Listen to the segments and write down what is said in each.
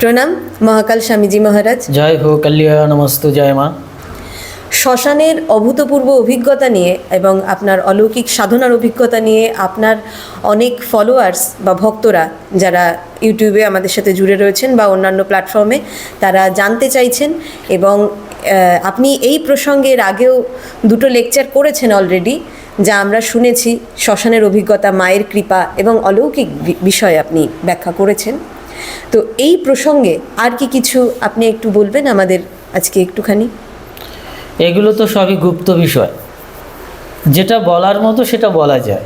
প্রণাম মহাকাল স্বামীজি মহারাজ। জয় হো কল্যাণ নমস্তু জয় মা। শ্মশানের অভূতপূর্ব অভিজ্ঞতা নিয়ে এবং আপনার অলৌকিক সাধনার অভিজ্ঞতা নিয়ে আপনার অনেক ফলোয়ার্স বা ভক্তরা যারা ইউটিউবে আমাদের সাথে জুড়ে রয়েছেন বা অন্যান্য প্ল্যাটফর্মে তারা জানতে চাইছেন এবং আপনি এই প্রসঙ্গে এর আগেও দুটো লেকচার করেছেন অলরেডি যা আমরা শুনেছি। শ্মশানের অভিজ্ঞতা মায়ের কৃপা এবং অলৌকিক বিষয় আপনি ব্যাখ্যা করেছেন। তো এই প্রসঙ্গে আর কি কিছু আপনি একটু বলবেন আমাদের আজকে একটুখানি? এগুলো তো সবই গুপ্ত বিষয়। যেটা বলার মতো সেটা বলা যায়।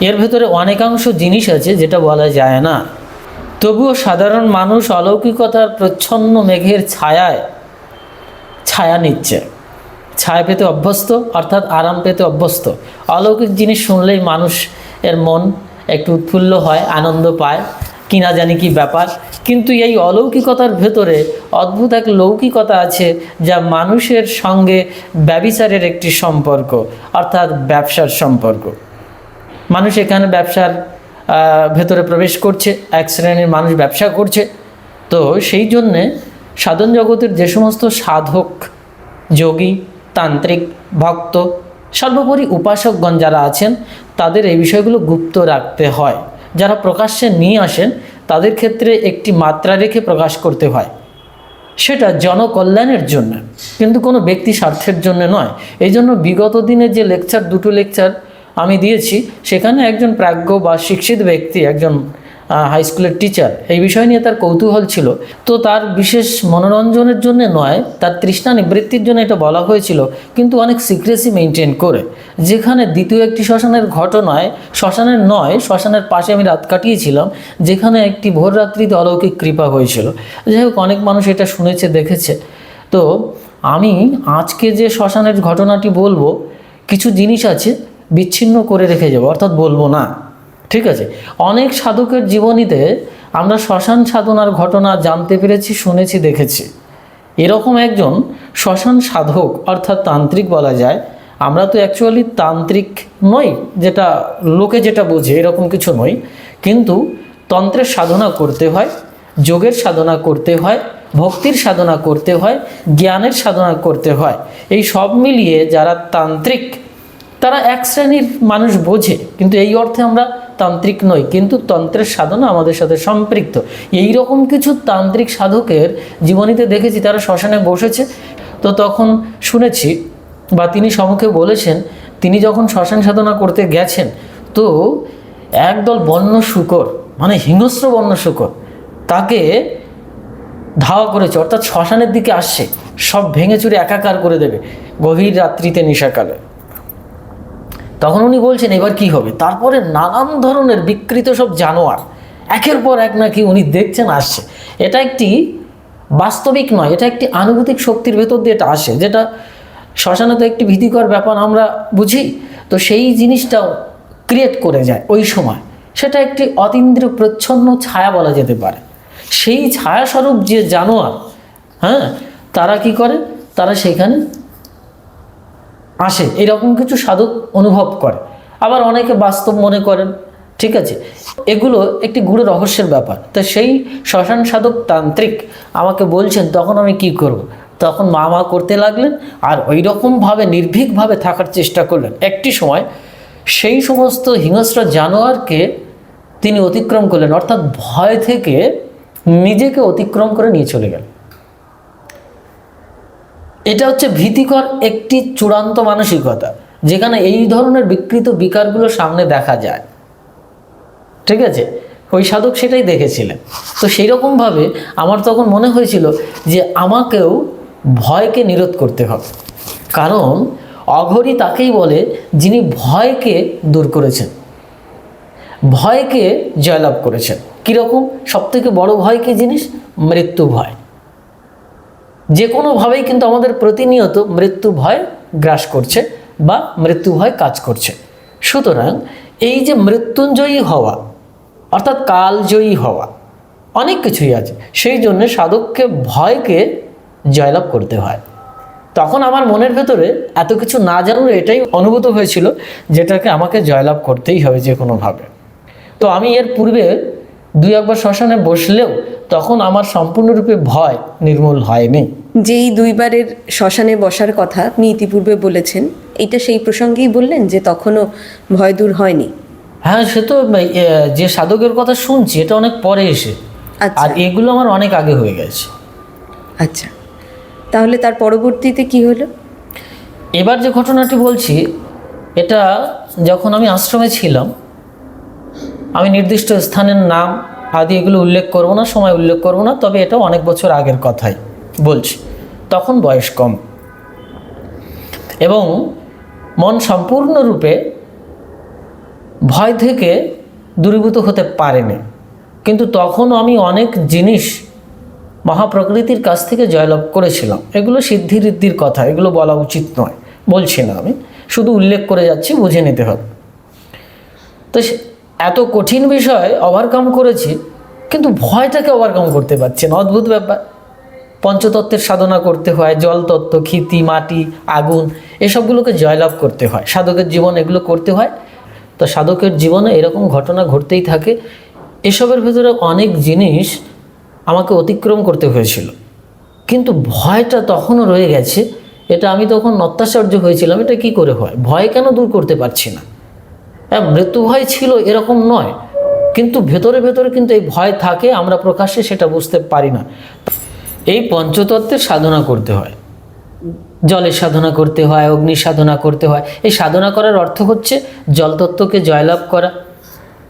এর ভেতরে অনেকাংশ জিনিস আছে যেটা বলা যায় না। তবুও সাধারণ মানুষ অলৌকিকতার প্রচ্ছন্ন মেঘের ছায়ায় ছায়া নিচ্ছে। ছায়া পেতে অভ্যস্ত, অর্থাৎ আরাম পেতে অভ্যস্ত। অলৌকিক জিনিস শুনলেই মানুষ এর মন একটু উৎফুল্ল হয়, আনন্দ পায়। কি না জানি কি ব্যাপার। কিন্তু এই অলৌকিকতার ভেতরে অদ্ভুত এক লৌকিকতা আছে যা মানুষের সঙ্গে ব্যবিচারের একটি সম্পর্ক, অর্থাৎ ব্যবসার সম্পর্ক। মানুষ এখানে ব্যবসার ভেতরে প্রবেশ করছে, এক শ্রেণির মানুষ ব্যবসা করছে। তো সেই জন্যে সাধন জগতের যে সমস্ত সাধক, যোগী, তান্ত্রিক, ভক্ত, সর্বোপরি উপাসকগণ যারা আছেন, তাদের এই বিষয়গুলো গুপ্ত রাখতে হয়। যারা প্রকাশ্যে নিয়ে আসেন, তাদের ক্ষেত্রে একটি মাত্রা রেখে প্রকাশ করতে হয়। সেটা জনকল্যাণের জন্য, কিন্তু কোনো ব্যক্তি স্বার্থের জন্য নয়। এই জন্য বিগত দিনে যে লেকচার দুটো লেকচার আমি দিয়েছি, সেখানে একজন প্রাজ্ঞ বা শিক্ষিত ব্যক্তি, একজন হাই স্কুলের টিচার এই বিষয় নিয়ে তার কৌতূহল ছিল। তো তার বিশেষ মনোরঞ্জনের জন্য নয়, তার তৃষ্ণা নিবৃত্তির জন্য এটা বলা হয়েছিল, কিন্তু অনেক সিক্রেসি মেনটেন করে। যেখানে দ্বিতীয় একটি শ্মশানের ঘটনায়, শ্মশানের নয়, শ্মশানের পাশে আমি রাত কাটিয়েছিলাম, যেখানে একটি ভোররাত্রিতে অলৌকিক কৃপা হয়েছিল। যাই হোক, অনেক মানুষ এটা শুনেছে, দেখেছে। তো আমি আজকে যে শ্মশানের ঘটনাটি বলব, কিছু জিনিস আছে, বিচ্ছিন্ন করে রেখে যাব, অর্থাৎ বলব না। ঠিক আছে? অনেক সাধকের জীবনীতে আমরা শ্মশান সাধনার ঘটনা জানতে পেরেছি, শুনেছি, দেখেছি। এরকম একজন শ্মশান সাধক, অর্থাৎ তান্ত্রিক বলা যায়, আমরা তো অ্যাকচুয়ালি তান্ত্রিক নই, যেটা লোকে যেটা বোঝে এরকম কিছু নই, কিন্তু তন্ত্রের সাধনা করতে হয়, যোগের সাধনা করতে হয়, ভক্তির সাধনা করতে হয়, জ্ঞানের সাধনা করতে হয়। এই সব মিলিয়ে যারা তান্ত্রিক তারা এক শ্রেণির মানুষ বোঝে, কিন্তু এই অর্থে আমরা তান্ত্রিক নই, কিন্তু তন্ত্রের সাধনা আমাদের সাথে সম্পৃক্ত। এই রকম কিছু তান্ত্রিক সাধকের জীবনীতে দেখেছি, তারা শ্মশানে বসেছে, তো তখন শুনেছি বা তিনি সম্মুখে বলেছেন, তিনি যখন শ্মশান সাধনা করতে গেছেন, তো একদল বন্য শুকর মানে হিংস্র বন্য শুকর, তাকে ধাওয়া করেছে, অর্থাৎ শ্মশানের দিকে আসছে, সব ভেঙে চুরে একাকার করে দেবে, গভীর রাত্রিতে নিশাকালে। তখন উনি বলছেন, এবার কি হবে? তারপরে নানান ধরনের বিকৃত সব জানোয়ার, একের পর এক নাকি উনি দেখছেন আসছে। এটা একটি বাস্তবিক নয়, এটা একটি আনুভূতিক শক্তির ভেতর দিয়ে এটা আসে, যেটা শ্মশানে তো একটি ভীতিকর ব্যাপার আমরা বুঝি। তো সেই জিনিসটাও ক্রিয়েট করে যায় ওই সময়। সেটা একটি অতীন্দ্রিয় প্রচ্ছন্ন ছায়া বলা যেতে পারে। সেই ছায়াস্বরূপ যে জানোয়ার হ্যাঁ তারা কি করে? তারা সেখানে আসে, এরকম কিছু সাধক অনুভব করে। আবার অনেকে বাস্তব মনে করেন, ঠিক আছে? এগুলো একটি গূঢ় রহস্যের ব্যাপার। তো সেই শ্মশান সাধক তান্ত্রিক আমাকে বলছেন, তখন আমি কি করব। তখন মা মা করতে লাগলেন আর ওই রকমভাবে নির্ভীকভাবে থাকার চেষ্টা করলেন। একটি সময় সেই সমস্ত হিংস্র জানোয়ারকে তিনি অতিক্রম করলেন, অর্থাৎ ভয় থেকে নিজেকে অতিক্রম করে নিয়ে চলে গেলেন। এটা হচ্ছে ভীতিকর একটি চূড়ান্ত মানসিকতা, যেখানে এই ধরনের বিকৃত বিকারগুলো সামনে দেখা যায়। ঠিক আছে? ওই সাধক সেটাই দেখেছিলেন। তো সেই রকমভাবে আমার তখন মনে হয়েছিল যে আমাকেও ভয়কে নিরোধ করতে হবে। কারণ অঘরী তাকেই বলে যিনি ভয়কে দূর করেছেন। ভয়কে জয়লাভ করেছেন। কীরকম? সবথেকে বড় ভয় কী জিনিস? মৃত্যু ভয়। যে কোনোভাবেই কিন্তু আমাদের প্রতিনিয়ত মৃত্যু ভয় গ্রাস করছে বা মৃত্যু ভয় কাজ করছে। সুতরাং এই যে মৃত্যুঞ্জয়ী হওয়া, অর্থাৎ কালজয়ী হওয়া, অনেক কিছুই আছে। সেই জন্য সাধককে ভয়কে জয়লাভ করতে হয়। তখন আমার মনের ভেতরে এত কিছু না জানার এটাই অনুভূত হয়েছিল যেটাকে আমাকে জয়লাভ করতেই হবে যে কোনোভাবে তো আমি এর পূর্বে দুই একবার শ্মশানে বসলেও তখন আমার সম্পূর্ণরূপে ভয় নির্মূল হয়নি। যেই দুইবারের শ্মশানে বসার কথা আপনি ইতিপূর্বে বলেছেন এটা সেই প্রসঙ্গেই বললেন যে তখনও ভয় দূর হয়নি। হ্যাঁ সে তো যে সাধকের কথা শুনছি এটা অনেক পরে এসে। আচ্ছা। আর এগুলো আমার অনেক আগে হয়ে গেছে। আচ্ছা। তাহলে তার পরবর্তীতে কি হলো? এবার যে ঘটনাটি বলছি এটা যখন আমি আশ্রমে ছিলাম আমি নির্দিষ্ট স্থানের নাম আদি এগুলো উল্লেখ করব না সময় উল্লেখ করব না তবে এটা অনেক বছর আগের কথাই। বলছি, তখন বয়স কম। এবং মন সম্পূর্ণরূপে ভয় থেকে দূরীভূত হতে পারেনি। কিন্তু তখন আমি অনেক জিনিস মহাপ্রকৃতির কাছ থেকে জয়লাভ করেছিলাম। এগুলো সিদ্ধি ঋদ্ধির কথা, এগুলো বলা উচিত নয়। বলছি না আমি, শুধু উল্লেখ করে যাচ্ছি, বুঝে নিতে হবে। তো এত কঠিন বিষয় ওভারকাম করেছি, কিন্তু ভয়টাকে ওভারকাম করতে পারছি না, অদ্ভুত ব্যাপার। পঞ্চতত্ত্বের সাধনা করতে হয় জল তত্ত্ব ক্ষিতি, মাটি, আগুন, এসবগুলোকে জয়লাভ করতে হয়। সাধকের জীবন এগুলো করতে হয়। তো সাধকের জীবনে এরকম ঘটনা ঘটতেই থাকে। এসবের ভেতরে অনেক জিনিস আমাকে অতিক্রম করতে হয়েছিল। কিন্তু ভয়টা তখনও রয়ে গেছে। এটা আমি তখন নত্যাশ্চর্য হয়েছিলাম। এটা কি করে হয়? ভয় কেন দূর করতে পারছি না? হ্যাঁ মৃত্যু ভয় ছিল এরকম নয়। কিন্তু ভেতরে ভেতরে কিন্তু এই ভয় থাকে, আমরা প্রকাশ্যে সেটা বুঝতে পারি না। এই পঞ্চতত্ত্বের সাধনা করতে হয়। জলের সাধনা করতে হয় অগ্নির সাধনা করতে হয়। এই সাধনা করার অর্থ হচ্ছে জলতত্ত্বকে জয়লাভ করা,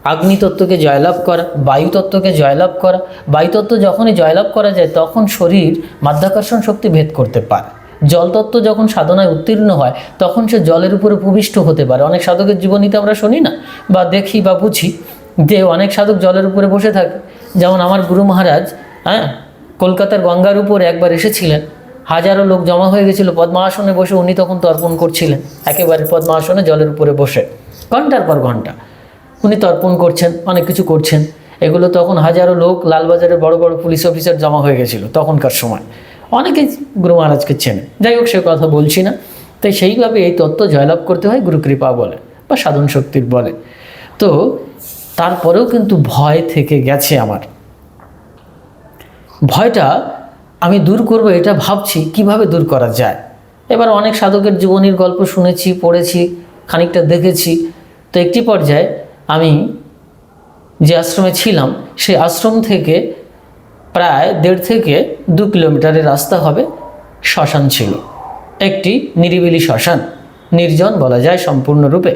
আগ্নিতত্ত্বকে জয়লাভ করা, বায়ুতত্ত্বকে জয়লাভ করা। বায়ুতত্ত্ব যখনই জয়লাভ করা যায়, তখন শরীর মাধ্যাকর্ষণ শক্তি ভেদ করতে পারে। জলতত্ত্ব যখন সাধনায় উত্তীর্ণ হয়, তখন সে জলের উপরে ভূমিষ্ঠ হতে পারে। অনেক সাধকের জীবনীতে আমরা শুনি না, বা দেখি বা বুঝি যে অনেক সাধক জলের উপরে বসে থাকে। যেমন আমার গুরু মহারাজ হ্যাঁ কলকাতার গঙ্গার উপর একবার এসেছিলেন। হাজারো লোক জমা হয়ে গেছিল। পদ্মাসনে বসে উনি তখন তর্পণ করছিলেন। একেবারে পদ্মাসনে জলের উপরে বসে। ঘণ্টার পর ঘণ্টা উনি তর্পণ করছেন, অনেক কিছু করছেন। এগুলো তখন হাজারো লোক লালবাজারের বড় বড় পুলিশ অফিসার জমা হয়ে গেছিল তখনকার সময়। অনেকেই গুরু মহারাজকে চেনে যাই হোক, সে কথা বলছি না। তাই সেইভাবে এই তত্ত্ব জয়লাভ করতে হয় গুরু কৃপা বলে বা সাধন শক্তির বলে। তো তারপরেও কিন্তু ভয় থেকে গেছে আমার। ভয়টা আমি দূর করব এটা ভাবছি, কীভাবে দূর করা যায়? এবার অনেক সাধকের জীবনীর গল্প শুনেছি, পড়েছি, খানিকটা দেখেছি। তো একটি পর্যায়ে আমি যে আশ্রমে ছিলাম, সেই আশ্রম থেকে প্রায় দেড় থেকে দু কিলোমিটারের রাস্তা হবে শ্মশান ছিল। একটি নিরিবিলি শ্মশান, নির্জন বলা যায় সম্পূর্ণরূপে।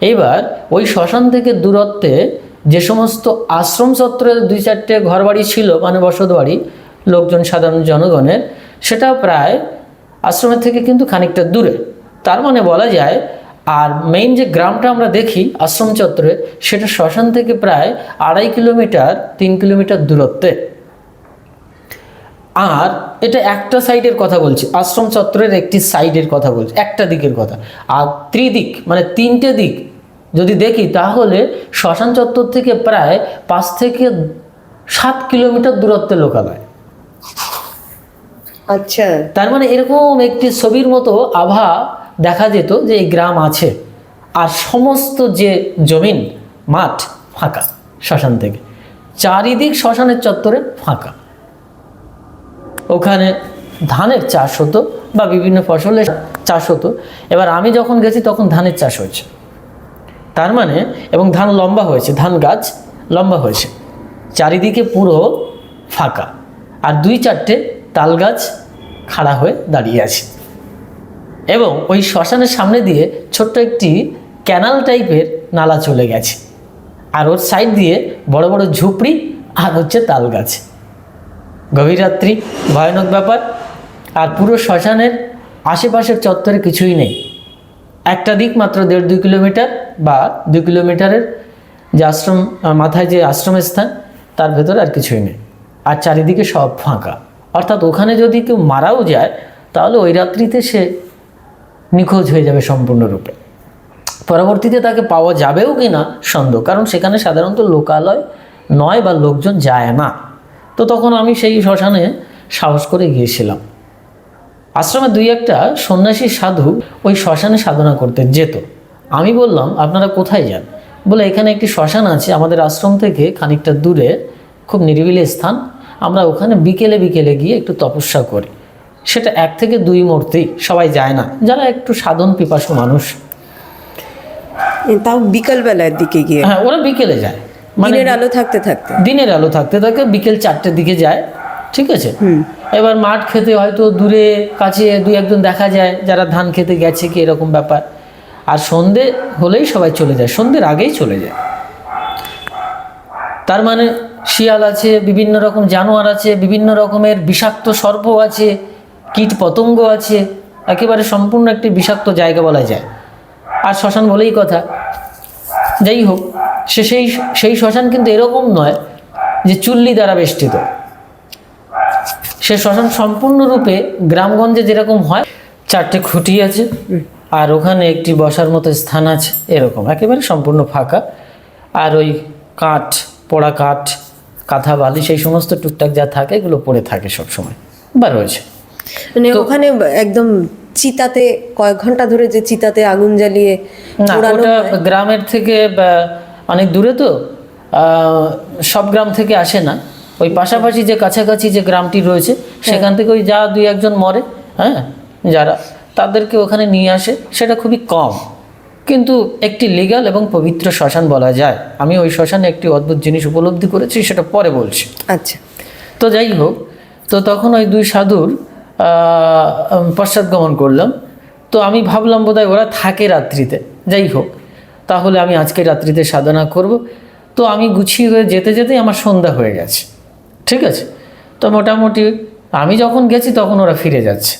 এইবার ওই শ্মশান থেকে দূরত্বে যে সমস্ত আশ্রম চত্বরে দুই চারটে ঘরবাড়ি ছিল মানে বসত বাড়ি, লোকজন সাধারণ জনগণের, সেটা প্রায় আশ্রমের থেকে কিন্তু খানিকটা দূরে। তার মানে বলা যায়, আর মেইন যে গ্রামটা আমরা দেখি আশ্রম চত্বরে, সেটা শ্মশান থেকে প্রায় আড়াই কিলোমিটার, তিন কিলোমিটার দূরত্বে। আর এটা একটা সাইডের কথা বলছি, আশ্রম চত্বরের একটি সাইডের কথা বলছি, একটা দিকের কথা। আর ত্রিদিক মানে তিনটে দিক যদি দেখি তাহলে শ্মশান চত্বর থেকে প্রায় পাঁচ থেকে সাত কিলোমিটার দূরত্বে লোকালয়। আচ্ছা। তার মানে এরকম একটি ছবির মতো আভা দেখা যেত যে এই গ্রাম আছে। আর সমস্ত যে জমিন মাঠ ফাঁকা শ্মশান থেকে। চারিদিক শ্মশানের চত্বরে ফাঁকা। ওখানে ধানের চাষ হতো বা বিভিন্ন ফসলের চাষ হতো। এবার আমি যখন গেছি তখন ধানের চাষ হয়েছে। তার মানে এবং ধান লম্বা হয়েছে, ধান গাছ লম্বা হয়েছে। চারিদিকে পুরো ফাঁকা, আর দুই চারটে তাল গাছ খাড়া হয়ে দাঁড়িয়ে আছে। এবং ওই শ্মশানের সামনে দিয়ে ছোট্ট একটি ক্যানাল টাইপের নালা চলে গেছে, আর ওর সাইড দিয়ে বড় বড় ঝুপড়ি আর হচ্ছে তাল গাছ। গভীর রাত্রি, ভয়ানক ব্যাপার, আর পুরো শ্মশানের আশেপাশের চত্বরে কিছুই নেই। একটা দিক মাত্র দেড় দুই কিলোমিটার বা দুই কিলোমিটারের যে আশ্রম মাথায় যে আশ্রমের স্থান তার ভেতরে আর কিছুই নেই। আর চারিদিকে সব ফাঁকা। অর্থাৎ ওখানে যদি কেউ মারাও যায়, তাহলে ওই রাত্রিতে সে নিখোঁজ হয়ে যাবে সম্পূর্ণরূপে। পরবর্তীতে তাকে পাওয়া যাবেও কি না সন্দেহ, কারণ সেখানে সাধারণত লোকালয় নয় বা লোকজন যায় না। তো তখন আমি সেই শ্মশানে সাহস করে গিয়েছিলাম। আশ্রমে দুই একটা সন্ন্যাসী সাধু ওই শ্মশানে সাধনা করতে যেত। আমি বললাম আপনারা কোথায় যান? বলে এখানে একটি শ্মশান আছে আমাদের আশ্রম থেকে খানিকটা দূরে খুব নিরিবিলি স্থান। আমরা ওখানে বিকেলে বিকেলে গিয়ে একটু তপস্যা করি। সেটা এক থেকে দুই মূর্তি সবাই যায় না। যারা একটু সাধন পিপাসু মানুষ। তাও বিকালবেলার দিকে গিয়ে? হ্যাঁ ওরা বিকেলে যায়। মানে দিনের আলো থাকতে থাকতে? দিনের আলো থাকতে থাকে বিকেল চারটের দিকে যায়। ঠিক আছে? এবার মাঠ খেতে হয়তো দূরে কাছে দুই একজন দেখা যায় যারা ধান খেতে গেছে কি এরকম ব্যাপার। আর সন্ধে হলেই সবাই চলে যায় সন্ধ্যের আগেই চলে যায়। তার মানে শিয়াল আছে বিভিন্ন রকম জানোয়ার আছে বিভিন্ন রকমের বিষাক্ত সর্প আছে কীট পতঙ্গ আছে একেবারে সম্পূর্ণ একটি বিষাক্ত জায়গা বলা যায়। আর শ্মশান বলেই কথা। যাই হোক সে সেই সেই শ্মশান কিন্তু এরকম নয় যে চুল্লি দ্বারা বেষ্টিত। সে শ্মশান সম্পূর্ণরূপে গ্রামগঞ্জে যেরকম হয় চারটে খুঁটি আছে আর ওখানে একটি বসার মতো স্থান আছে এরকম। একেবারে সম্পূর্ণ ফাঁকা। আর ওই কাঠ পোড়া কাঠ কাঁথা বালি সেই সমস্ত টুকটাক যা থাকে এগুলো পড়ে থাকে সব সময় বা রয়েছে। মানে ওখানে একদম চিতাতে কয়েক ঘণ্টা ধরে যে চিতাতে আগুন জ্বালিয়ে না ওটা গ্রামের থেকে অনেক দূরে তো আহ, সব গ্রাম থেকে আসে না। ওই পাশাপাশি যে কাছাকাছি যে গ্রামটি রয়েছে সেখান থেকে ওই যা দুই একজন মরে হ্যাঁ যারা তাদেরকে ওখানে নিয়ে আসে সেটা খুবই কম। কিন্তু একটি লিগাল এবং পবিত্র শ্মশান বলা যায়। আমি ওই শ্মশানে একটি অদ্ভুত জিনিস উপলব্ধি করেছি সেটা পরে বলছি। আচ্ছা। তো যাই হোক তো তখন ওই দুই সাধুর পশ্চাৎগমন করলাম। তো আমি ভাবলাম বোধহয় ওরা থাকে রাত্রিতে। যাই হোক তাহলে আমি আজকে রাত্রিতে সাধনা করব। তো আমি গুছিয়ে হয়ে যেতে যেতেই আমার সন্ধ্যা হয়ে গেছে। ঠিক আছে? তো মোটামুটি আমি যখন গেছি তখন ওরা ফিরে যাচ্ছে।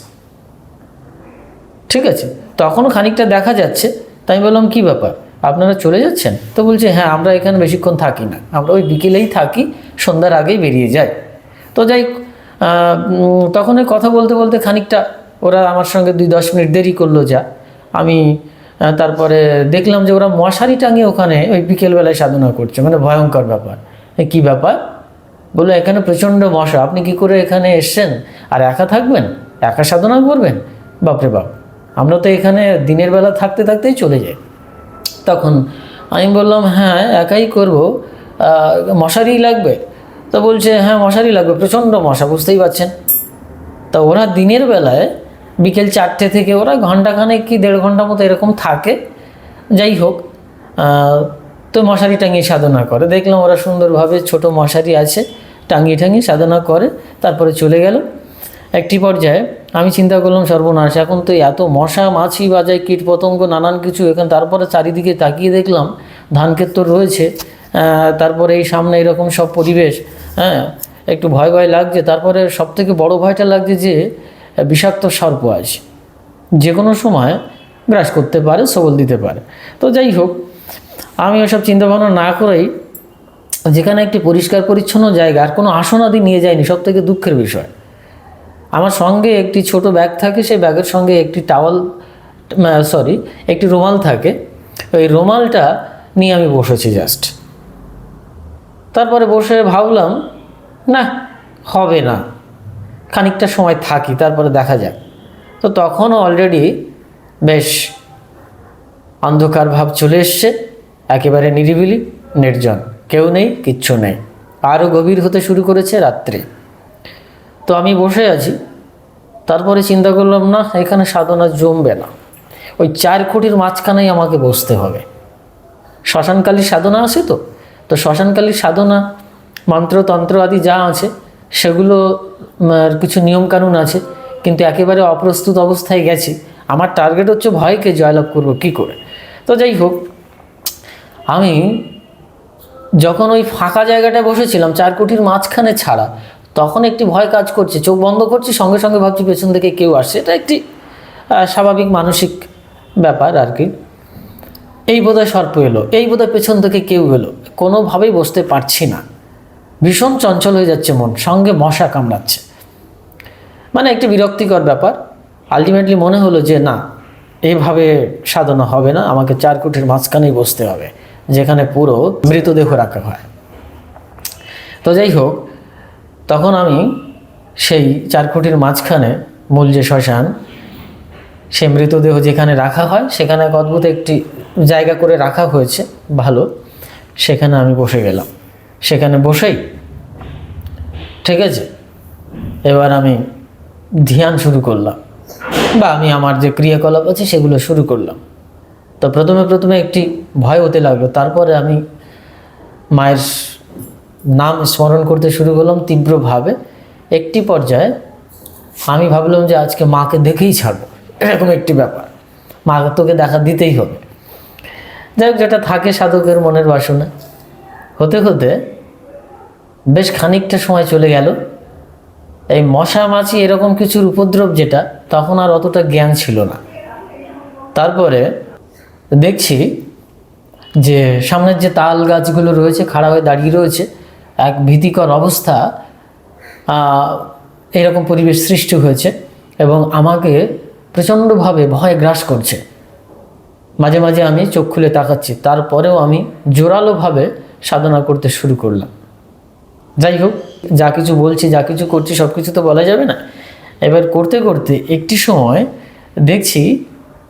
ঠিক আছে? তখনও খানিকটা দেখা যাচ্ছে। তাই আমি বললাম, কী ব্যাপার? আপনারা চলে যাচ্ছেন? তো বলছে হ্যাঁ আমরা এখানে বেশিক্ষণ থাকি না। আমরা ওই বিকেলেই থাকি, সন্ধ্যার আগেই বেরিয়ে যাই। তো যাই তখন ওই কথা বলতে বলতে খানিকটা ওরা আমার সঙ্গে দুই দশ মিনিট দেরি করল, যা। আমি তারপরে দেখলাম যে ওরা মশারি টাঙিয়ে ওখানে ওই বিকেলবেলায় সাধনা করছে। মানে ভয়ঙ্কর ব্যাপার। কী ব্যাপার? বলল, এখানে প্রচণ্ড মশা, আপনি কি করে এখানে এসছেন? আর একা থাকবেন? একা সাধনা করবেন? বাপরে বাপ, আমরা তো এখানে দিনের বেলা থাকতে থাকতেই চলে যাই। তখন আমি বললাম হ্যাঁ একাই করব। মশারি লাগবে। তো বলছে হ্যাঁ মশারি লাগবে, প্রচণ্ড মশা, বুঝতেই পারছেন? তা ওরা দিনের বেলায়, বিকেল চারটে থেকে ওরা ঘন্টাখানেক কি দেড় ঘণ্টা মতো এরকম থাকে, যাই হোক তো মশারি টাঙিয়ে সাধনা করে। দেখলাম ওরা সুন্দরভাবে ছোট মশারি আছে টাঙিয়ে টাঙিয়ে সাধনা করে, তারপরে চলে গেল। একটি পর্যায়ে আমি চিন্তা করলাম, সর্বনাশ, এখন তো এত মশা মাছি বাজায় কীট পতঙ্গ নানান কিছু, এখন তারপরে চারিদিকে তাকিয়ে দেখলাম, ধান তো রয়েছে তারপরে এই সামনে এরকম সব পরিবেশ হ্যাঁ একটু ভয় ভয় লাগছে, তারপরে সব থেকে বড় ভয়টা লাগছে যে, বিষাক্ত সর্প আছে যে কোনো সময় গ্রাস করতে পারে, সবল দিতে পারে। তো যাই হোক, আমি ওসব চিন্তাভাবনা না করেই যেখানে একটি পরিষ্কার পরিচ্ছন্ন জায়গা, আর কোনো আসনাদি নিয়ে যায়নি সব থেকে দুঃখের বিষয়। আমার সঙ্গে একটি ছোট ব্যাগ থাকে, সেই ব্যাগের সঙ্গে একটি টাওয়াল সরি একটি রুমাল থাকে। ওই রুমালটা নিয়ে আমি বসেছি জাস্ট তারপরে বসে ভাবলাম, না, হবে না। খানিকটা সময় থাকি, তারপরে দেখা যাক। তো তখনও অলরেডি বেশ অন্ধকার ভাব চলে এসছে, একেবারে নিরিবিলি, নির্জন। কেউ নেই, কিচ্ছু নেই। আরও গভীর হতে শুরু করেছে রাত্রে। তো আমি বসে আছি। তারপরে চিন্তা করলাম, না, এখানে সাধনা জমবে না। ওই চার কোটির মাঝখানেই আমাকে বসতে হবে। শ্মশানকালীর সাধনা আছে তো? তো শ্মশানকালীর সাধনা, মন্ত্রতন্ত্র আদি যা আছে, সেগুলো কিছু নিয়মকানুন আছে। কিন্তু একেবারে অপ্রস্তুত অবস্থায় গেছি। আমার টার্গেট হচ্ছে ভয়কে জয়লাভ করব, কী করে? তো যাই হোক, আমি যখন ওই ফাঁকা জায়গাটায় বসেছিলাম চার কোটির মাঝখানে ছাড়া, তখন একটি ভয় কাজ করছে, চোখ বন্ধ করছি, সঙ্গে সঙ্গে ভাবছি পেছন থেকে কেউ আসছে। এটা একটি স্বাভাবিক মানসিক ব্যাপার আর কি। এই বোধহয় সর্প এলো, এই বোধহয় পেছন থেকে কেউ এলো, কোনোভাবেই বসতে পারছি না। ভীষণ চঞ্চল হয়ে যাচ্ছে মন, সঙ্গে মশা কামড়াচ্ছে। মানে একটি বিরক্তিকর ব্যাপার। আলটিমেটলি মনে হলো যে, না, এভাবে সাধনা হবে না, আমাকে চার কোটির মাঝখানেই বসতে হবে। যেখানে পুরো মৃতদেহ রাখা হয়। তো যাই হোক, তখন আমি সেই চার কোটির মাঝখানে মূল যে শ্মশান সে মৃতদেহ যেখানে রাখা হয়, সেখানে এক অদ্ভুত একটি জায়গা করে রাখা হয়েছে, ভালো। সেখানে আমি বসে গেলাম। সেখানে বসেই, ঠিক আছে? এবার আমি ধ্যান শুরু করলাম। বা আমি আমার যে ক্রিয়াকলাপ আছে, সেগুলো শুরু করলাম। তো প্রথমে প্রথমে একটি ভয় হতে লাগল। তারপরে আমি মায়ের নাম স্মরণ করতে শুরু করলাম তীব্রভাবে। একটি পর্যায়ে আমি ভাবলাম যে আজকে মাকে দেখেই ছাড়বো। এরকম একটি ব্যাপার। মা তোকে দেখা দিতেই হবে। যাই যেটা থাকে সাধকের মনের বাসনা। হতে হতে বেশ খানিকটা সময় চলে গেল। এই মশা মাছি এরকম কিছুর উপদ্রব যেটা, তখন আর অতটা জ্ঞান ছিল না। তারপরে দেখছি যে সামনের যে তাল গাছগুলো রয়েছে, খাড়া হয়ে দাঁড়িয়ে রয়েছে, এক ভীতিকর অবস্থা এরকম পরিবেশ সৃষ্টি হয়েছে এবং আমাকে প্রচণ্ডভাবে ভয় গ্রাস করছে। মাঝে মাঝে আমি চোখ খুলে তাকাচ্ছি, তারপরেও আমি জোরালোভাবে সাধনা করতে শুরু করলাম। যাই হোক, যা কিছু বলছি, যা কিছু করছি সব কিছু তো বলা যাবে না। এবার করতে করতে একটি সময় দেখছি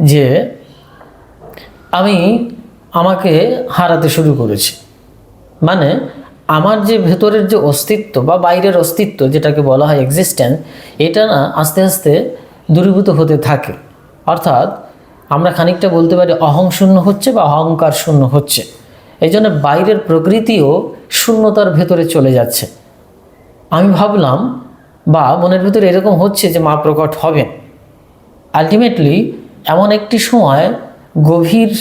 যে আমি আমাকে হারাতে শুরু করেছি। মানে আমার যে ভেতরের যে অস্তিত্ব বা বাইরের অস্তিত্ব যেটাকে বলা হয় এক্সিস্ট্যান্স এটা না আস্তে আস্তে দূরীভূত হতে থাকে। অর্থাৎ আমরা খানিকটা বলতে পারি অহং শূন্য হচ্ছে বা অহংকার শূন্য হচ্ছে। এই জন্য বাইরের প্রকৃতিও শূন্যতার ভেতরে চলে যাচ্ছে। আমি ভাবলাম, বা মনের ভেতরে এরকম হচ্ছে যে মা প্রকট হবেন। আলটিমেটলি এমন একটি সময় গভীর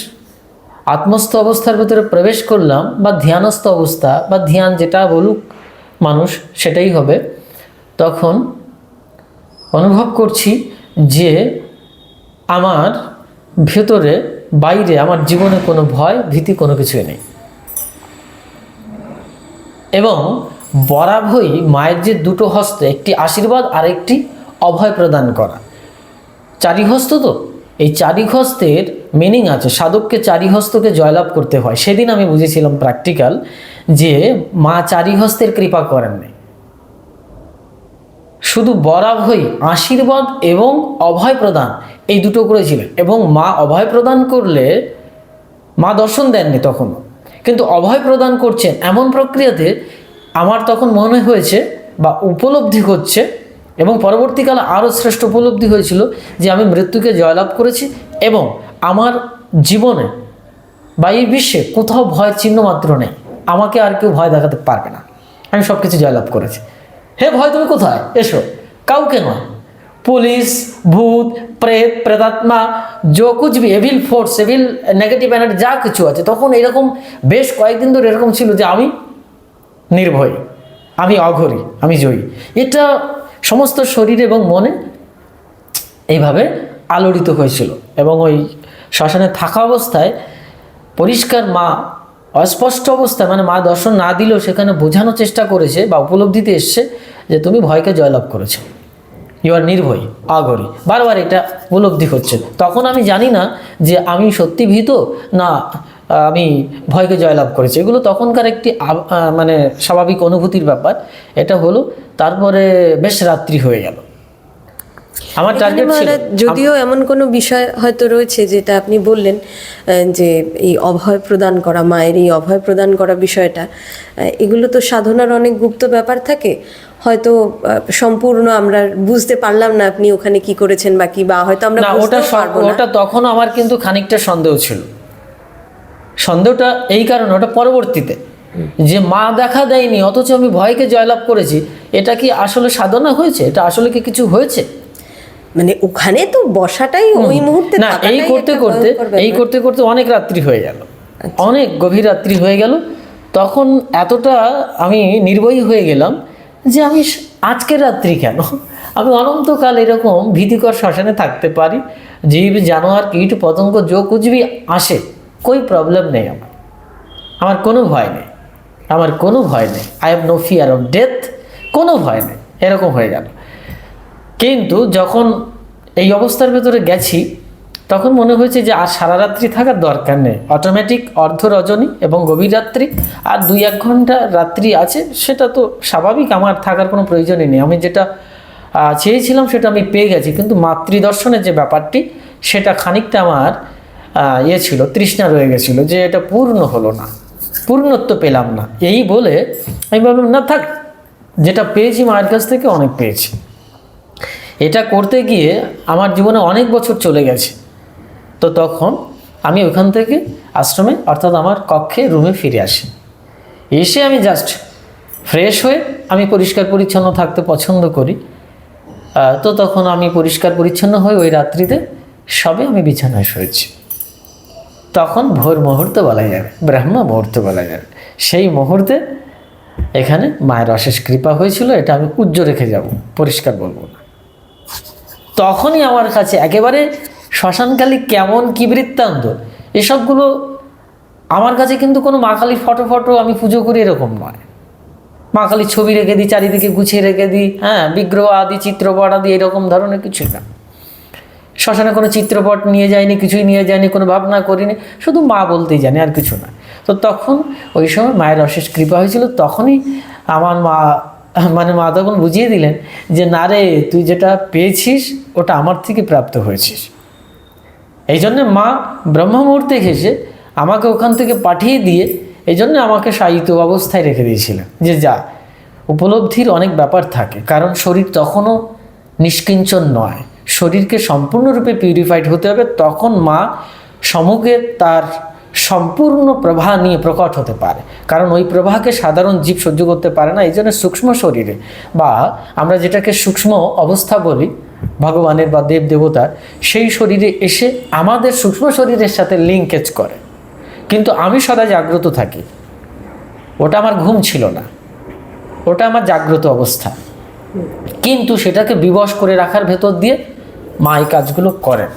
আত্মস্থ অবস্থার ভিতরে প্রবেশ করলাম বা ধ্যানস্থ অবস্থা বা ধ্যান যেটা বলুক মানুষ সেটাই হবে, তখন অনুভব করছি যে আমার ভেতরে, বাইরে আমার জীবনে কোনো ভয় ভীতি কোনো কিছুই নেই। এবং বরাবরই মায়ের যে দুটো হস্ত, একটি আশীর্বাদ আর একটি অভয় প্রদান করা। চারিহস্ত তো? এই চারিহস্তের মিনিং আছে। সাধককে চারিহস্তকে জয়লাভ করতে হয়। সেদিন আমি বুঝেছিলাম প্র্যাকটিক্যাল যে মা চারিহস্তের কৃপা করেননি শুধু বরাভই আশীর্বাদ এবং অভয় প্রদান এই দুটো করেছিলেন এবং মা অভয় প্রদান করলে মা দর্শন দেননি তখন কিন্তু অভয় প্রদান করছেন এমন প্রক্রিয়াতে আমার তখন মনে হয়েছে বা উপলব্ধি হচ্ছে এবং পরবর্তীকালে আরও শ্রেষ্ঠ উপলব্ধি হয়েছিল যে আমি মৃত্যুকে জয়লাভ করেছি এবং আমার জীবনে বা এই বিশ্বে কোথাও ভয়ের চিহ্ন মাত্র নেই। আমাকে আর কেউ ভয় দেখাতে পারবে না। আমি সব কিছু জয়লাভ করেছি। হে ভয়, তুমি কোথায়? এসো। কাউকে নয়। পুলিশ, ভূত, প্রেত, প্রেতাত্মা, যো কুছ V evil force evil negative energy যা কিছু আছে। তখন এরকম বেশ কয়েকদিন ধরে এরকম ছিল যে আমি নির্ভয়। আমি অঘরী। আমি জয়ী। এটা সমস্ত শরীর এবং মনে এইভাবে আলোড়িত হয়েছিল। এবং ওই শ্মশানে থাকা অবস্থায় পরিষ্কার মা, অস্পষ্ট অবস্থায় মানে মা দর্শন না দিলেও সেখানে বোঝানোর চেষ্টা করেছে বা উপলব্ধিতে এসছে যে তুমি ভয়কে জয়লাভ করেছ। ইউ আর নির্ভয় আগরি বারবার এটা উপলব্ধি হচ্ছে। তখন আমি জানি না যে আমি সত্যি ভীত না, আমি ভয়কে জয়লাভ করেছি। এগুলো তখনকার একটি মানে স্বাভাবিক অনুভূতির ব্যাপার। এটা হলো, তারপরে বেশ রাত্রি হয়ে গেল। আমার টার্গেট ছিল। যদিও এমন কোনো বিষয় হয়তো রয়েছে যেটা আপনি বললেন আহ, যে এই অভয় প্রদান করা মায়ের এই অভয় প্রদান করা বিষয়টা এগুলো তো সাধনার অনেক গুপ্ত ব্যাপার থাকে। হয়তো আহ, সম্পূর্ণ আমরা বুঝতে পারলাম না আপনি ওখানে কি করেছেন বা কি বা হয়তো আমরা ওটা ওটা তখন আমার কিন্তু খানিকটা সন্দেহ ছিল। সন্দেহটা এই কারণে ওটা পরবর্তীতে। যে মা দেখা দেয়নি অথচ আমি ভয়কে জয়লাভ করেছি এটা কি আসলে সাধনা হয়েছে? এটা আসলে কি কিছু হয়েছে? মানে ওখানে তো বসাটাই ওই মুহূর্তে না এই করতে করতে এই করতে করতে অনেক রাত্রি হয়ে গেল। অনেক গভীর রাত্রি হয়ে গেল। তখন এতটা আমি নির্ভয়ী হয়ে গেলাম যে আমি আজকের রাত্রি কেন? আমি অনন্তকাল এরকম ভীতিকর শ্মশানে থাকতে পারি। জীব জানোয়ার কীট পতঙ্গ যো কুচবি আসে কই প্রবলেম নেই আমার। আমার কোনো ভয় নেই। আমার কোনো ভয় নেই। I have no fear of death কোনো ভয় নেই। এরকম হয়ে গেল। কিন্তু যখন এই অবস্থার ভেতরে গেছি, তখন মনে হয়েছে যে আর সারা রাত্রি থাকার দরকার নেই। অটোমেটিক অর্ধ রজনী এবং গভীর রাত্রি আর দুই এক ঘণ্টা রাত্রি আছে, সেটা তো স্বাভাবিক, আমার থাকার কোনো প্রয়োজনই নেই। আমি যেটা চেয়েছিলাম সেটা আমি পেয়ে গেছি, কিন্তু মাতৃদর্শনের যে ব্যাপারটি, সেটা খানিকটা আমার ইয়ে ছিল, তৃষ্ণা রয়ে গেছিল যে এটা পূর্ণ হলো না, পূর্ণত্ব পেলাম না। এই বলে আমি ভাবলাম, না থাক, যেটা পেয়েছি মায়ের কাছ থেকে অনেক পেয়েছি। এটা করতে গিয়ে আমার জীবনে অনেক বছর চলে গেছে। তো তখন আমি ওখান থেকে আশ্রমে, অর্থাৎ আমার কক্ষে রুমে ফিরে আসি। এসে আমি জাস্ট ফ্রেশ হয়ে আমি পরিষ্কার পরিচ্ছন্ন থাকতে পছন্দ করি। তো তখন আমি পরিষ্কার পরিচ্ছন্ন হয়ে ওই রাত্রিতে সবে আমি বিছানায় শুয়েছি। তখন ভোর মুহূর্ত বলা যাবে, ব্রাহ্ম মুহূর্ত বলা যাবে। সেই মুহূর্তে এখানে মায়ের অশেষ কৃপা হয়েছিল, এটা আমি উজ্জ্ব রেখে যাব, পরিষ্কার বলব না। তখনই আমার কাছে একেবারে শ্মশানকালী কেমন কি বৃত্তান্ত? এসবগুলো আমার কাছে কিন্তু কোনো মা কালীর ফটো ফটো আমি পুজো করি এরকম নয়। মা কালীর ছবি রেখে দিই, চারিদিকে গুছিয়ে রেখে দিই হ্যাঁ বিগ্রহ আদি, চিত্রপট আদি, এরকম ধরনের কিছু না। শ্মশানে কোনো চিত্রপট নিয়ে যায়নি কিছুই নিয়ে যায়নি কোনো ভাবনা করিনি, শুধু মা বলতেই জানি আর কিছু না। তো তখন ওই সময় মায়ের অশেষ কৃপা হয়েছিল, তখনই আমার মা মানে মা তখন বুঝিয়ে দিলেন যে, না রে, তুই যেটা পেয়েছিস, ওটা আমার থেকে প্রাপ্ত হয়েছিস। এই জন্যে মা ব্রহ্ম মুহূর্তে ঘেসে আমাকে ওখান থেকে পাঠিয়ে দিয়ে এই জন্য আমাকে সাহিত্য অবস্থায় রেখে দিয়েছিলেন যে, যা, উপলব্ধির অনেক ব্যাপার থাকে, কারণ শরীর তখনও নিষ্কিঞ্চন নয়। শরীরকে সম্পূর্ণরূপে পিউরিফাইড হতে হবে, তখন মা সমুখে তার সম্পূর্ণ প্রভা নিয়ে প্রকট হতে পারে। কারণ ওই প্রভাকে সাধারণ জীব সহ্য করতে পারে না, এই জন্য সূক্ষ্ম শরীরে। বা আমরা যেটাকে সূক্ষ্ম অবস্থা বলি, ভগবানের বা দেব দেবতার, সেই শরীরে এসে আমাদের সূক্ষ্ম শরীরের সাথে লিঙ্কেজ করে। কিন্তু আমি সদা জাগ্রত থাকি। ওটা আমার ঘুম ছিল না। ওটা আমার জাগ্রত অবস্থা। কিন্তু সেটাকে বিবশ করে রাখার ভেতর দিয়ে মা এই কাজগুলো করেন।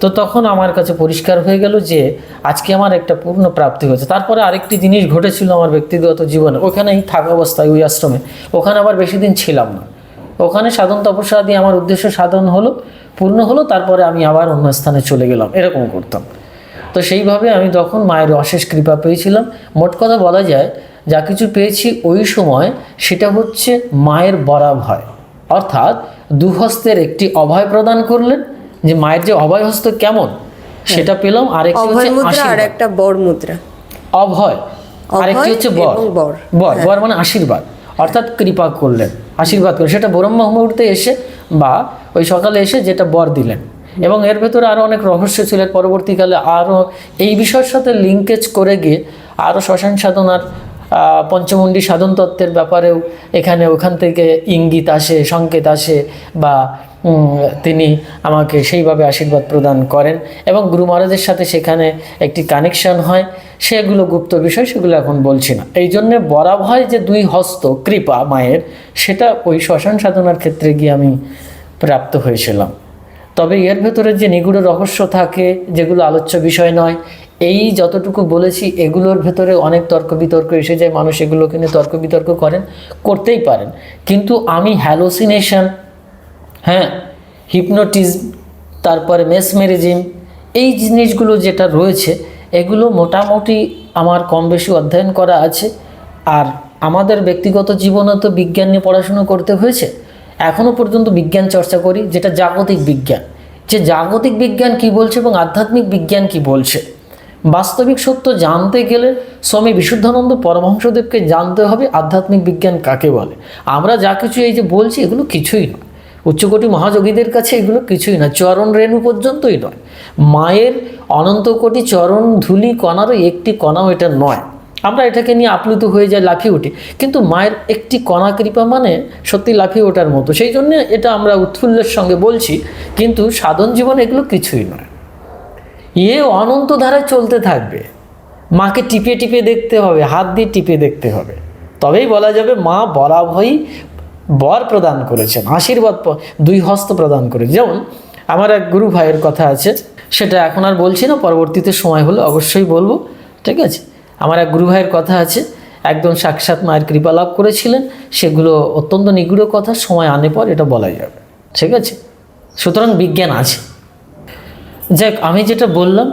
তো তখন আমার কাছে পরিষ্কার হয়ে গেল যে আজকে আমার একটা পূর্ণ প্রাপ্তি হয়েছে। তারপরে আরেকটি জিনিস ঘটেছিল আমার ব্যক্তিগত জীবনে। ওখানেই থাকা অবস্থায় ওই আশ্রমে। ওখানে আবার বেশি দিন ছিলাম না। ওখানে সাধন তপস্যা দিয়ে আমার উদ্দেশ্য সাধন হলো, পূর্ণ হলো, তারপরে আমি আবার অন্য স্থানে চলে গেলাম। এরকম করতাম। তো সেইভাবে আমি তখন মায়ের অশেষ কৃপা পেয়েছিলাম। মোট কথা বলা যায়, যা কিছু পেয়েছি ওই সময়, সেটা হচ্ছে মায়ের বরাভয় অর্থাৎ দুহস্তের একটি অভয় প্রদান করলেন যে মায়ের যে অভয় হস্ত কেমন সেটা পেলাম আরেকটি হচ্ছে মুদ্রা আর একটা বর মুদ্রা। অভয় আরেকটি হচ্ছে বর। বর। বর বর মানে আশীর্বাদ। অর্থাৎ কৃপা করলেন আশীর্বাদ করলেন। সেটা ব্রহ্ম মুহূর্তে এসে বা ওই সকালে এসে যেটা বর দিলেন। এবং এর ভেতরে আরও অনেক রহস্য ছিল। পরবর্তীকালে আরও এই বিষয়ের সাথে লিঙ্কেজ করে গিয়ে আরও শ্মশান সাধনার পঞ্চমুণ্ডী সাধন তত্ত্বের ব্যাপারেও এখানে ওখান থেকে ইঙ্গিত আসে, সংকেত আসে বা তিনি আমাকে সেইভাবে আশীর্বাদ প্রদান করেন এবং গুরু মহারাজের সাথে সেখানে একটি কানেকশন হয়। সেগুলো গুপ্ত বিষয়, সেগুলো এখন বলছি না। এই জন্যে বরাব হয় যে দুই হস্ত, কৃপা মায়ের, সেটা ওই শ্মশান সাধনার ক্ষেত্রে গিয়ে আমি প্রাপ্ত হয়েছিলাম। তবে এর ভেতরে যে নিগুড় রহস্য থাকে, যেগুলো আলোচ্য বিষয় নয় এই যতটুকু বলেছি, এগুলোর ভেতরে অনেক তর্ক বিতর্ক এসে যায়। মানুষ এগুলোকে নিয়ে তর্ক বিতর্ক করেন, করতেই পারেন। কিন্তু আমি হ্যালোসিনেশন হ্যাঁ হিপনোটিজম তারপরে মেসমেরিজিম এই জিনিসগুলো যেটা রয়েছে, এগুলো মোটামুটি আমার কম বেশি অধ্যয়ন করা আছে। আর আমাদের ব্যক্তিগত জীবনে তো বিজ্ঞান নিয়ে পড়াশুনো করতে হয়েছে। এখনও পর্যন্ত বিজ্ঞান চর্চা করি, যেটা জাগতিক বিজ্ঞান। যে জাগতিক বিজ্ঞান কি বলছে এবং আধ্যাত্মিক বিজ্ঞান কি বলছে? বাস্তবিক সত্য জানতে গেলে স্বামী বিশুদ্ধানন্দ পরমহংসদেবকে জানতে হবে আধ্যাত্মিক বিজ্ঞান কাকে বলে। আমরা যা কিছু এই যে বলছি এগুলো কিছুই নয়। উচ্চকোটি মহাযোগীদের কাছে এগুলো কিছুই না চরণ রেণু পর্যন্তই নয়। মায়ের অনন্ত কোটি চরণ ধুলি কণারও একটি কণাও এটা নয়। আমরা এটাকে নিয়ে আপ্লুত হয়ে যাই, লাফিয়ে উঠি। কিন্তু মায়ের একটি কণা কৃপা মানে সত্যি লাফিয়ে ওঠার মতো। সেই জন্য এটা আমরা উৎফুল্লের সঙ্গে বলছি। কিন্তু সাধন জীবনে এগুলো কিছুই নয়। এ অনন্ত ধারায় চলতে থাকবে। মাকে টিপে টিপে দেখতে হবে, হাত দিয়ে টিপে দেখতে হবে। তবেই বলা যাবে মা বরাভয়ই বর প্রদান করেছেন, আশীর্বাদ দুই হস্ত প্রদান করে যেমন আমার এক গুরু ভাইয়ের কথা আছে, সেটা এখন আর বলছি না, পরবর্তীতে সময় হলে অবশ্যই বলব, ঠিক আছে? আমার এক গুরু ভাইয়ের কথা আছে একদম সাক্ষাৎ মায়ের কৃপা লাভ করেছিলেন, সেগুলো অত্যন্ত নিগুড় কথা, সময় আনে পর এটা বলা যাবে, ঠিক আছে? সুতরাং বিজ্ঞান আছে। যাক, আমি যেটা বললাম,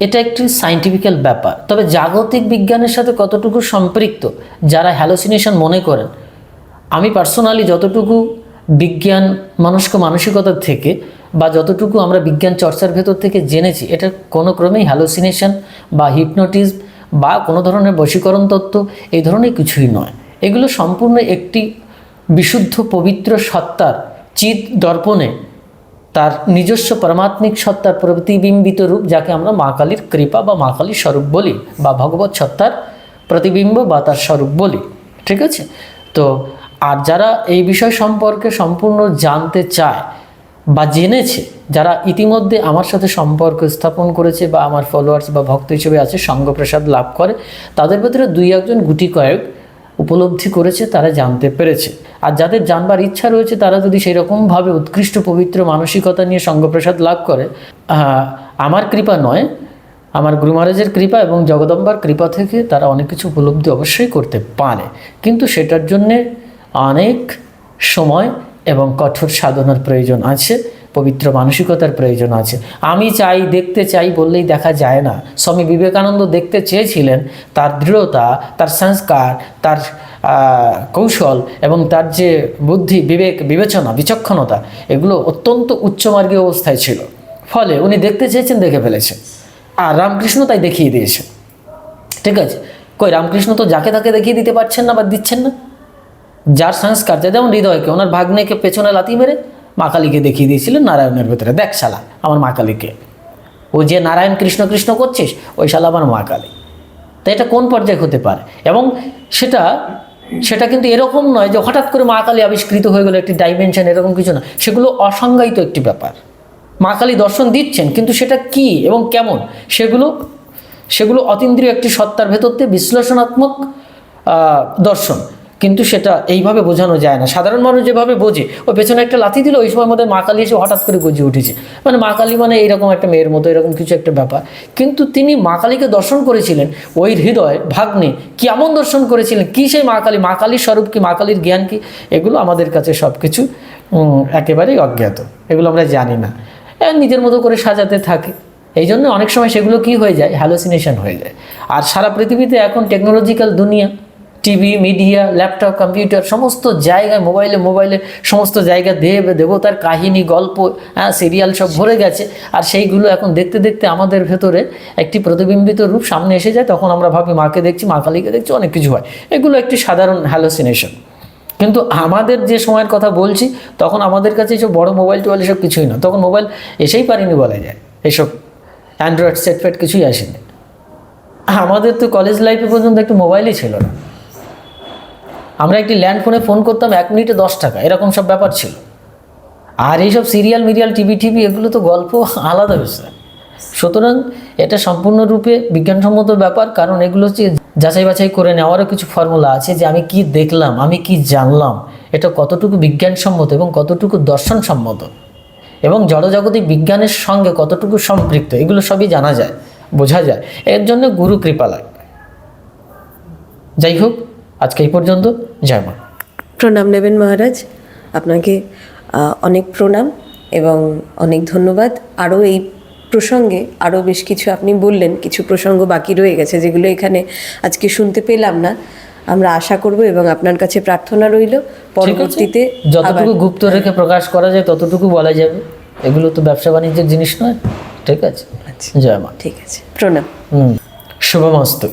এটা একটি সাইন্টিফিক্যাল ব্যাপার। তবে জাগতিক বিজ্ঞানের সাথে কতটুকু সম্পৃক্ত, যারা হ্যালোসিনেশন মনে করেন, আমি পার্সোনালি যতটুকু বিজ্ঞান, মানুষক মানসিকতার থেকে, বা যতটুকু আমরা বিজ্ঞান চর্চার ভেতর থেকে জেনেছি এটা কোনো ক্রমেই হ্যালোসিনেশন বা হিপনোটিজম বা কোনো ধরনের বশীকরণ তত্ত্ব এই ধরনের কিছুই নয়। এগুলো সম্পূর্ণ একটি বিশুদ্ধ পবিত্র সত্তার চিত দর্পণে তার নিজস্ব পরমাত্মিক সত্তার প্রতিবিম্বিত রূপ যাকে আমরা মা কালীর কৃপা বা মা কালীর স্বরূপ বলি বা ভগবত সত্তার প্রতিবিম্ব বা তার স্বরূপ বলি, ঠিক আছে? তো আর যারা এই বিষয় সম্পর্কে সম্পূর্ণ জানতে চায় বা জেনেছে, যারা ইতিমধ্যে আমার সাথে সম্পর্ক স্থাপন করেছে বা আমার ফলোয়ার্স বা ভক্ত হিসেবে আছে, সঙ্গপ্রসাদ লাভ করে, তাদের ভেতরে দুই একজন গুটি কয়েক উপলব্ধি করেছে, তারা জানতে পেরেছে। আর যাদের জানবার ইচ্ছা রয়েছে, তারা যদি সেই রকমভাবে উৎকৃষ্ট পবিত্র মানসিকতা নিয়ে সঙ্গপ্রসাদ লাভ করে আমার কৃপা নয়, আমার গুরু মহারাজের কৃপা এবং জগদম্বার কৃপা থেকে তারা অনেক কিছু উপলব্ধি অবশ্যই করতে পারে। কিন্তু সেটার জন্যে অনেক সময় এবং কঠোর সাধনার প্রয়োজন আছে, পবিত্র মানসিকতার প্রয়োজন আছে। আমি চাই, দেখতে চাই বললেই দেখা যায় না। স্বামী বিবেকানন্দ দেখতে চেয়েছিলেন, তার দৃঢ়তা, তার সংস্কার, তার কৌশল এবং তার যে বুদ্ধি, বিবেক, বিবেচনা, বিচক্ষণতা, এগুলো অত্যন্ত উচ্চমার্গীয় অবস্থায় ছিল। ফলে উনি দেখতে চেয়েছেন, দেখে ফেলেছেন। আর রামকৃষ্ণ তাই দেখিয়ে দিয়েছে ঠিক আছে? কই, রামকৃষ্ণ তো যাকে তাকে দেখিয়ে দিতে পারছেন না বা দিচ্ছেন না। যার সংস্কার, যা যেমন হৃদয়কে, ওনার ভাগ্নেকে পেছনে লাতি মেরে মা কালীকে দেখিয়ে দিয়েছিলেন নারায়ণের ভেতরে। দেখ শালা, আমার মা কালীকে। ও যে নারায়ণ, কৃষ্ণ কৃষ্ণ করছিস, ওই শালা আমার মা কালী। তো এটা কোন পর্যায়ে হতে পারে? এবং সেটা সেটা কিন্তু এরকম নয় যে হঠাৎ করে মা কালী আবিষ্কৃত হয়ে গেলো একটি ডাইমেনশন এরকম কিছু না। সেগুলো অসংজ্ঞায়িত একটি ব্যাপার। মা কালী দর্শন দিচ্ছেন, কিন্তু সেটা কি এবং কেমন? সেগুলো সেগুলো অতীন্দ্রিয় একটি সত্তার ভেতর দিয়ে বিশ্লেষণাত্মক দর্শন। কিন্তু সেটা এইভাবে বোঝানো যায় না। সাধারণ মানুষ যেভাবে বোঝে ওই পেছনে একটা লাথি দিল, ওই সময় মধ্যে মা কালী এসে হঠাৎ করে গজে উঠেছে। মানে মা কালী মানে এইরকম একটা মেয়ের মতো, এরকম কিছু একটা ব্যাপার। কিন্তু তিনি মা কালীকে দর্শন করেছিলেন, ওই হৃদয়, ভাগ্নে, কি এমন দর্শন করেছিলেন, কী সেই মা কালী, মা কালীর স্বরূপ কি, মা কালীর জ্ঞান কি? এগুলো আমাদের কাছে সব কিছু একেবারেই অজ্ঞাত, এগুলো আমরা জানি না। নিজের মতো করে সাজাতে থাকে। এই জন্য অনেক সময় সেগুলো কি হয়ে যায়? হ্যালোসিনেশন হয়ে যায়। আর সারা পৃথিবীতে এখন টেকনোলজিক্যাল দুনিয়া টিভি, মিডিয়া, ল্যাপটপ, কম্পিউটার, সমস্ত জায়গায়, মোবাইলে মোবাইলে সমস্ত জায়গা দেব, দেবতার কাহিনী, গল্প হ্যাঁ সিরিয়াল সব ভরে গেছে। আর সেইগুলো এখন দেখতে দেখতে আমাদের ভেতরে একটি প্রতিবিম্বিত রূপ সামনে এসে যায়। তখন আমরা ভাবি, মাকে দেখছি, মা কালীকে দেখছি, অনেক কিছু হয়। এগুলো একটি সাধারণ হ্যালোসিনেশন কিন্তু আমাদের যে সময়ের কথা বলছি, তখন আমাদের কাছে এসব বড় মোবাইল টোবাইল এসব কিছুই না। তখন মোবাইল এসেই পারিনি বলা যায়। এসব অ্যান্ড্রয়েড সেট ফেট কিছুই আসেনি। আমাদের তো কলেজ লাইফে পর্যন্ত একটু মোবাইলই ছিল না। আমরা একটি ল্যান্ড ফোনে ফোন করতাম এক মিনিটে দশ টাকা, এরকম সব ব্যাপার ছিল। আর এইসব সিরিয়াল, মিরিয়াল, টিভি টিভি, এগুলো তো গল্প, আলাদা বিষয়। সুতরাং এটা সম্পূর্ণরূপে বিজ্ঞানসম্মত ব্যাপার, কারণ এগুলো হচ্ছে যাচাই বাছাই করে নেওয়ারও কিছু ফর্মুলা আছে যে আমি কি দেখলাম, আমি কি জানলাম। এটা কতটুকু বিজ্ঞানসম্মত এবং কতটুকু দর্শনসম্মত? এবং জড়জাগতিক বিজ্ঞানের সঙ্গে কতটুকু সম্পৃক্ত, এগুলো সবই জানা যায়, বোঝা যায়। এর জন্য গুরু কৃপা লাগবে। যাই হোক আজকে এই পর্যন্ত জয় মা। প্রণাম নেবেন মহারাজ। আপনাকে অনেক প্রণাম এবং অনেক ধন্যবাদ। আরও এই প্রসঙ্গে আরও বেশ কিছু আপনি বললেন কিছু প্রসঙ্গ বাকি রয়ে গেছে যেগুলো এখানে আজকে শুনতে পেলাম না। আমরা আশা করব এবং আপনার কাছে প্রার্থনা রইল পরবর্তীতে যতটুকু গুপ্ত রেখে প্রকাশ করা যায় ততটুকু বলা যাবে। এগুলো তো ব্যবসা বাণিজ্যের জিনিস নয়। ঠিক আছে? আচ্ছা। জয় মা। ঠিক আছে। প্রণাম। হুম। শুভমস্তু